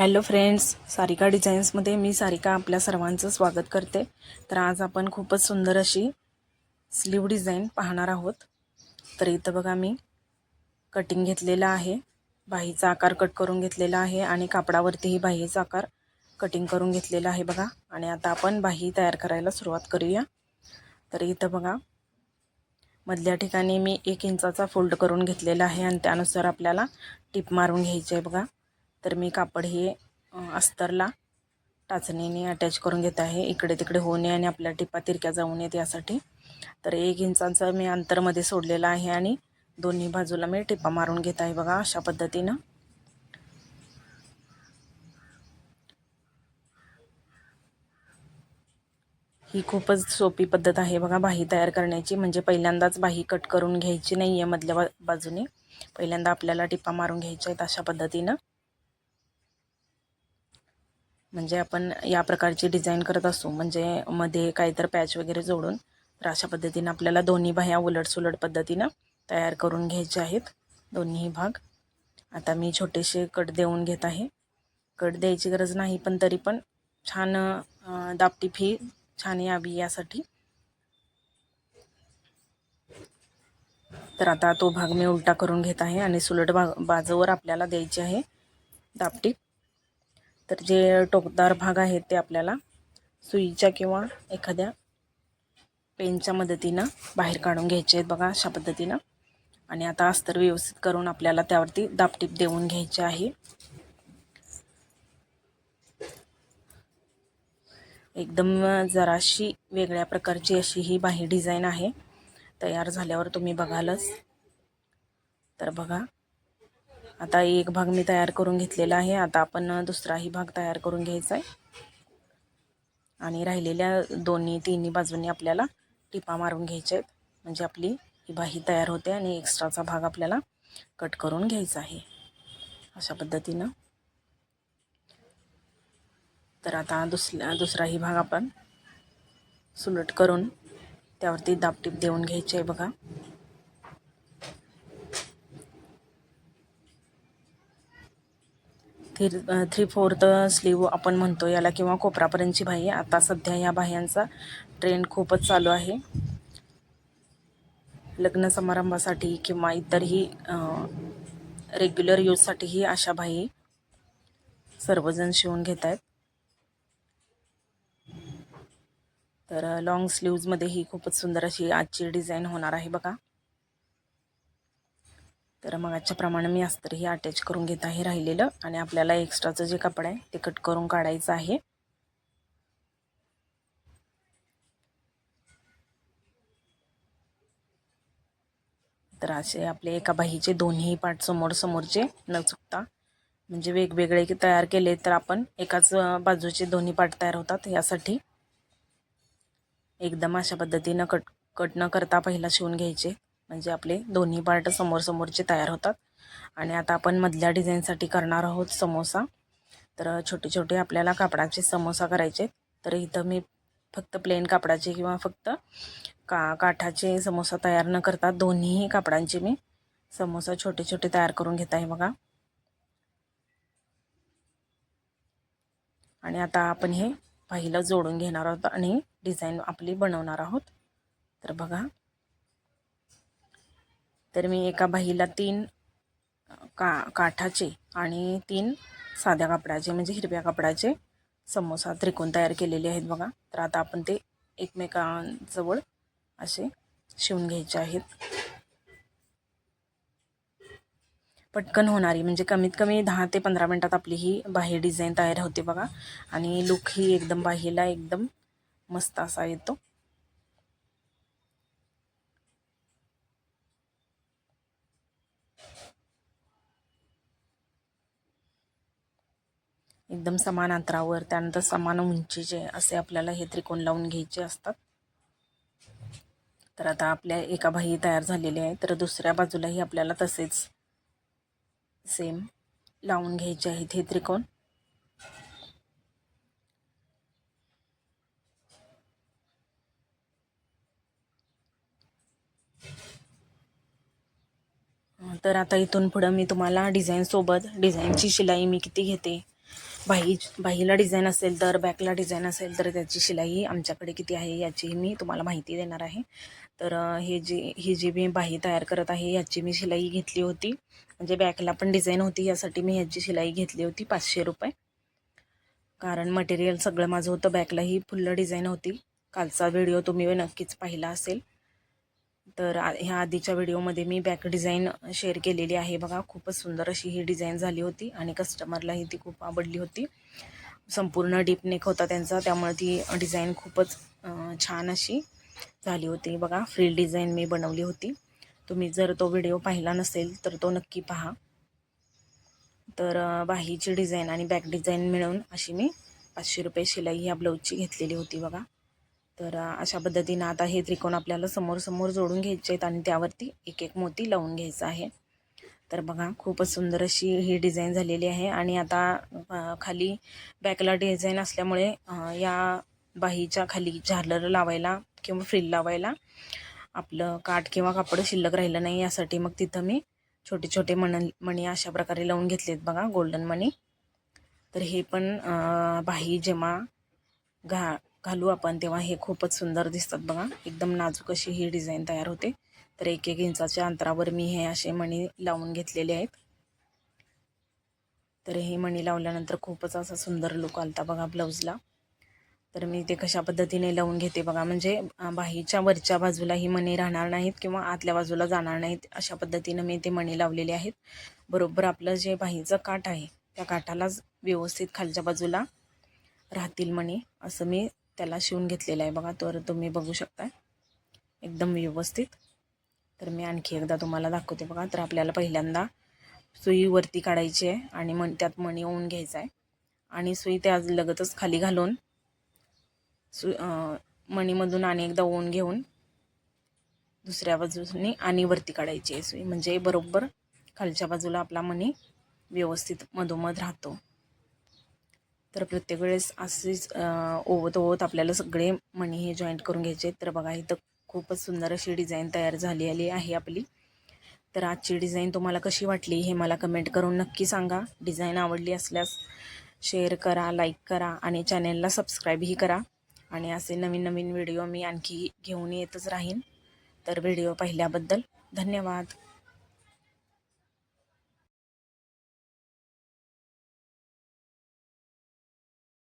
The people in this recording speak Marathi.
हॅलो फ्रेंड्स सारिका डिझाईन्समध्ये मी सारिका आपल्या सर्वांचं स्वागत करते. तर आज आपण खूपच सुंदर अशी स्लीव डिझाईन पाहणार आहोत. तर इथं बघा मी कटिंग घेतलेलं आहे. बाहीचा आकार कट करून घेतलेला आहे आणि कापडावरतीही बाहीचा आकार कटिंग करून घेतलेला आहे बघा. आणि आता आपण बाही तयार करायला सुरुवात करूया. तर इथं बघा मधल्या ठिकाणी मी एक इंचाचा फोल्ड करून घेतलेला आहे आणि त्यानुसार आपल्याला टिप मारून घ्यायची आहे बघा. तर मी कापड हे अस्तरला टाचणीने अटॅच करून घेत आहे. इकडे तिकडे होऊ नये आणि आपल्या टिपा तिरक्या जाऊ नयेत यासाठी. तर एक इंचांचा मी अंतरमध्ये सोडलेलं आहे आणि दोन्ही बाजूला मी टिपा मारून घेत आहे बघा अशा पद्धतीनं. ही खूपच सोपी पद्धत आहे बघा बाही तयार करण्याची. म्हणजे पहिल्यांदाच बाही कट करून घ्यायची नाही आहे मधल्या बा बाजूने. पहिल्यांदा आपल्याला टिपा मारून घ्यायच्या आहेत अशा पद्धतीनं. म्हणजे आपण या प्रकारची डिझाईन करत असू म्हणजे मध्ये काहीतर पॅच वगैरे जोडून तर अशा पद्धतीनं आपल्याला दोन्ही बाह्या उलटसुलट पद्धतीनं तयार करून घ्यायचे आहेत दोन्ही भाग. आता मी छोटेसे कट देऊन घेत आहे. कट द्यायची गरज नाही पण तरी पण छान दापटी फी छान यावी यासाठी. तर आता तो भाग मी उलटा करून घेत आहे आणि सुलट भाग बाजूवर आपल्याला द्यायची आहे दापटी. तर जे टोकदार भाग आहेत ते आपल्याला सुईच्या किंवा एखाद्या पेनच्या मदतीनं बाहेर काढून घ्यायचे आहेत बघा अशा पद्धतीनं. आणि आता अस्तर व्यवस्थित करून आपल्याला त्यावरती दापटीप देऊन घ्यायचे आहे. एकदम जराशी वेगळ्या प्रकारची अशी ही बाही डिझाईन आहे. तयार झाल्यावर तुम्ही बघालच. तर बघा आता एक भाग मी तयार करून घेतलेला आहे. आता आपण दुसराही भाग तयार करून घ्यायचा आहे. आणि राहिलेल्या दोन्ही तिन्ही बाजूंनी आपल्याला टिपा मारून घ्यायच्या आहेत. म्हणजे आपली ही बाही तयार होते आणि एक्स्ट्राचा भाग आपल्याला कट करून घ्यायचा आहे. अशा पद्धतीनं. तर आता दुसऱ्या दुसराही भाग आपण सुलट करून त्यावरती दापटीप देऊन घ्यायची आहे बघा. थ्री थ्री फोर्थ स्लीव आपण म्हणतो याला किंवा कोपरापर्यंतची बाही आता सध्या या बाह्यांचा ट्रेंड खूपच चालू आहे. लग्न समारंभासाठी किंवा इतरही रेग्युलर यूजसाठीही अशा बाही सर्वजण शिवून घेत आहेत तर लॉंग स्लीव्जमध्ये ही खूपच सुंदर अशी आजची डिझाईन होणार आहे बघा. तर मग आजच्याप्रमाणे मी अस्तर ही अटॅच करून घेत आहे राहिलेलं. आणि आपल्याला एक्स्ट्राचं जे कपडा आहे ते कट करून काढायचं आहे. तर असे आपले एका बाहीचे दोन्ही पार्ट समोर समोरचे न चुकता म्हणजे वेगवेगळे की तयार केले तर आपण एकाच बाजूचे दोन्ही पार्ट तयार होतात यासाठी. एकदम अशा पद्धतीनं कट कट न करता पहिला शिवून घ्यायचे. म्हणजे आपले दोन्ही पार्ट समोर समोरचे तयार होतात. आणि आता आपण मधल्या डिझाईनसाठी करणार आहोत समोसा. तर छोटे छोटे आपल्याला कापडाचे समोसा करायचे तर इथं मी फक्त प्लेन कापडाचे किंवा फक्त का काठाचे समोसा तयार न करता दोन्हीही कापडांचे मी समोसा छोटे छोटे तयार करून घेत आहे बघा. आणि आता आपण हे पहिलं जोडून घेणार आहोत आणि डिझाईन आपली बनवणार आहोत. तर बघा. तर मी एका बाहीला तीन का काठाचे आणि तीन साध्या कापडाचे म्हणजे हिरव्या कापडाचे समोसा त्रिकोण तयार केलेले आहेत बघा. तर आता आपण ते एकमेकांजवळ असे शिवून घ्यायचे आहेत. पटकन होणारी म्हणजे कमीत कमी दहा ते पंधरा मिनटात आपली ही बाही डिझाईन तयार होते बघा. आणि लुक ही एकदम बाहीला एकदम मस्त असा येतो. एकदम समान अंतरावर त्यानंतर समान उंचीचे असे आपल्याला हे त्रिकोण लावून घ्यायचे असतात. तर आता आपल्या एका बाही तयार झालेली आहे तर दुसऱ्या बाजूलाही आपल्याला तसेच सेम लावून घ्यायचे आहेत हे त्रिकोण. तर आता इथून पुढं मी तुम्हाला डिझाईनसोबत डिझाईनची शिलाई मी किती घेते बाही बाहीला डिझाईन असेल तर बॅकला डिझाईन असेल तर त्याची शिलाई आमच्याकडे किती आहे याची मी तुम्हाला माहिती देणार आहे. तर हे जी ही जी मी बाही तयार करत आहे याची मी शिलाई घेतली होती. म्हणजे बॅकला पण डिझाईन होती यासाठी मी ह्याची शिलाई घेतली होती पाचशे रुपये. कारण मटेरियल सगळं माझं होतं बॅकलाही फुल्ल डिझाईन होती. कालचा व्हिडिओ तुम्ही नक्कीच पाहिला असेल. तर आ- ह्या आधीच्या व्हिडिओमध्ये मी बॅक डिझाईन शेअर केलेली आहे. बघा खूपच सुंदर अशी ही डिझाईन झाली होती आणि कस्टमरलाही ती खूप आवडली होती. संपूर्ण डीप नेक होता त्यांचा त्यामुळे ती डिझाईन खूपच छान अशी झाली होती. बघा फ्री डिझाईन मी बनवली होती. तुम्ही जर तो व्हिडिओ पाहिला नसेल तर तो नक्की पहा. तर बाहीची डिझाईन आणि बॅक डिझाईन मिळून अशी मी पाचशे रुपये शिलाई ह्या ब्लाऊजची घेतलेली होती. बघा तर अशा पद्धतीनं आता हे त्रिकोण आपल्याला समोर समोर जोडून घ्यायचे आहेत आणि त्यावरती एक एक मोती लावून घ्यायचा आहे. तर बघा खूपच सुंदर अशी ही डिझाईन झालेली आहे आणि आता खाली बॅकला डिझाईन असल्यामुळे या बाहीच्या खाली झालर लावायला किंवा फ्रिल लावायला आपलं काठ किंवा कापड शिल्लक राहिलं नाही यासाठी मग तिथं मी छोटे छोटे मण मणी अशा प्रकारे लावून घेतलेत बघा गोल्डन मणी. तर हे पण बाही जेव्हा घा घालू आपण तेव्हा हे खूपच सुंदर दिसतात बघा. एकदम नाजूक अशी ही डिझाईन तयार होते. तर एक एक इंचाच्या अंतरावर मी हे असे मणी लावून घेतलेले आहेत. तर हे मणी लावल्यानंतर खूपच असा सुंदर लुक आलता बघा ब्लाऊजला तर मी ते कशा पद्धतीने लावून घेते बघा. म्हणजे बाहीच्या वरच्या बाजूला ही मणी राहणार नाहीत किंवा आतल्या बाजूला जाणार नाहीत अशा पद्धतीनं मी ते मणी लावलेले आहेत. बरोबर आपलं जे बाहीचं काठ आहे त्या काठालाच व्यवस्थित खालच्या बाजूला राहतील मणी. असं मी त्याला शिवून घेतलेला आहे बघा. तर तुम्ही बघू शकता एकदम व्यवस्थित. तर मी आणखी एकदा तुम्हाला दाखवते बघा. तर आपल्याला पहिल्यांदा सुई वरती काढायची आहे आणि मण त्यात मणी ओवून घ्यायचा आहे. आणि सुई त्या लगतच खाली घालून सु मणीमधून आणि एकदा ओवून घेऊन दुसऱ्या बाजूने आणि वरती काढायची आहे सुई. म्हणजे बरोबर खालच्या बाजूला आपला मणी व्यवस्थित मधोमध राहतो. तर प्रत्येक वेळेस असेच ओवत ओवत आपल्याला सगळे मणी हे जॉईंट करून घ्यायचे. आहेत. तर बघा इथं खूपच सुंदर अशी डिझाईन तयार झाली आली आहे आपली. तर आजची डिझाईन तुम्हाला कशी वाटली हे मला कमेंट करून नक्की सांगा. डिझाईन आवडली असल्यास शेअर करा लाईक करा आणि चॅनेलला सबस्क्राईबही करा. आणि असे नवीन नवीन व्हिडिओ मी आणखी घेऊन येतच राहीन. तर व्हिडिओ पाहिल्याबद्दल धन्यवाद.